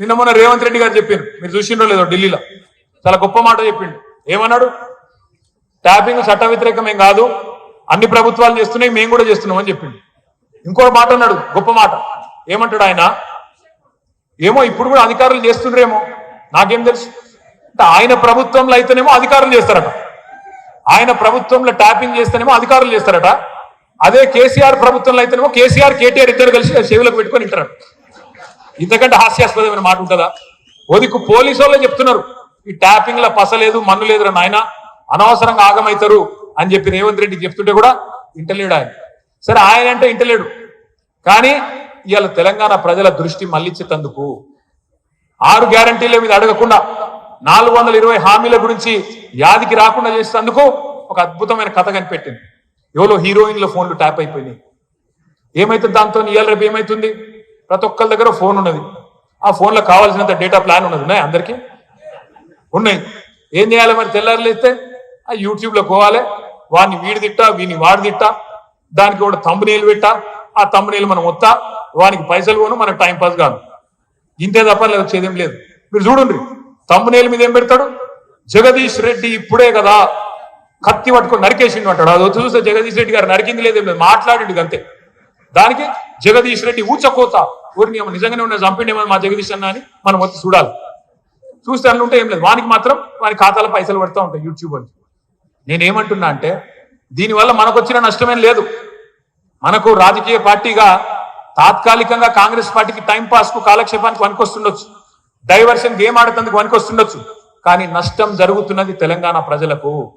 నిన్న మొన్న రేవంత్ రెడ్డి గారు చెప్పిండు మీరు చూసిండో లేదో ఢిల్లీలో. చాలా గొప్ప మాట చెప్పిండు. ఏమన్నాడు? ట్యాపింగ్ చట్ట వ్యతిరేకమేం కాదు. అన్ని ప్రభుత్వాలు చేస్తున్నాయి మేము కూడా చేస్తున్నాం అని చెప్పిండు. ఇంకో మాట అన్నాడు గొప్ప మాట. ఏమంటాడు ఆయన? ఏమో ఇప్పుడు కూడా అధికారులు చేస్తుండ్రేమో. నాకేం తెలుసు. అంటే ఆయన ప్రభుత్వంలో అయితేనేమో అధికారులు చేస్తారట. ఆయన ప్రభుత్వంలో ట్యాపింగ్ చేస్తేనేమో అధికారులు చేస్తారట. అదే కేసీఆర్ ప్రభుత్వంలో అయితేనేమో కేసీఆర్ కేటీఆర్ ఇద్దరు కలిసి సేవలకు పెట్టుకొని వింటారు ఇంతకంటే హాస్యాస్పదమైన మాట ఉంటుందా? ఒదికు పోలీసు వాళ్ళే చెప్తున్నారు. ఈ ట్యాపింగ్ ల పసలేదు మన్ను లేదురా నాయన అనవసరంగా ఆగమైతారు అని చెప్పి రేవంత్ రెడ్డికి చెప్తుంటే కూడా ఇంటలేడు ఆయన. సరే ఆయన అంటే ఇంటలేడు. కానీ ఇవాళ తెలంగాణ ప్రజల దృష్టి మళ్ళించేందుకు ఆరు గ్యారంటీల మీద అడగకుండా నాలుగు వందల ఇరవై హామీల గురించి యాదికి రాకుండా చేసేందుకు ఒక అద్భుతమైన కథ కనిపెట్టింది. ఎవరో హీరోయిన్ల ఫోన్లు ట్యాప్ అయిపోయినాయి. ఏమైతుంది దాంతో? ఇవాళ రేపు ఏమైతుంది? ప్రతి ఒక్కరి దగ్గర ఫోన్ ఉన్నది. ఆ ఫోన్లో కావాల్సినంత డేటా ప్లాన్ ఉన్నది. ఉన్నాయి అందరికీ? ఉన్నాయి. ఏం చేయాలి మరి తెల్లారులు ఇస్తే ఆ యూట్యూబ్లో పోవాలి. వాడిని వీడి తిట్టా వీని వాడి తిట్టా. దానికి కూడా తమ్మునీళ్ళు పెట్టా. ఆ తమ్మునీళ్ళు మనం వస్తా వానికి పైసలు కొను మనకు టైం పాస్ కాదు. ఇంతే తప్పలేదు వచ్చేదేం లేదు. మీరు చూడండి తమ్మునేల మీద ఏం పెడతాడు? జగదీష్ రెడ్డి ఇప్పుడే కదా కత్తి పట్టుకొని నరికేసిండు అంటాడు. అది చూస్తే జగదీష్ రెడ్డి గారు నరికింది లేదేం లేదు. మాట్లాడిండు అంతే దానికి జగదీష్ రెడ్డి ఊచకోత. ఊరిని నిజంగానే ఉన్న చంపిండేమో మా జగదీష్ అన్న అని మనం వచ్చి చూడాలి. చూస్తే అందులో ఉంటే ఏం లేదు. వానికి మాత్రం వాని ఖాతాలో పైసలు పడుతూ ఉంటాయి యూట్యూబ్ అని. నేనేమంటున్నా అంటే దీనివల్ల మనకు వచ్చిన నష్టమేం లేదు. మనకు రాజకీయ పార్టీగా తాత్కాలికంగా కాంగ్రెస్ పార్టీకి టైం పాస్కు కాలక్షేపానికి వనికొస్తుండొచ్చు డైవర్షన్ గేమ్ ఆడేందుకు వనికొస్తుండొచ్చు కానీ నష్టం జరుగుతున్నది తెలంగాణ ప్రజలకు.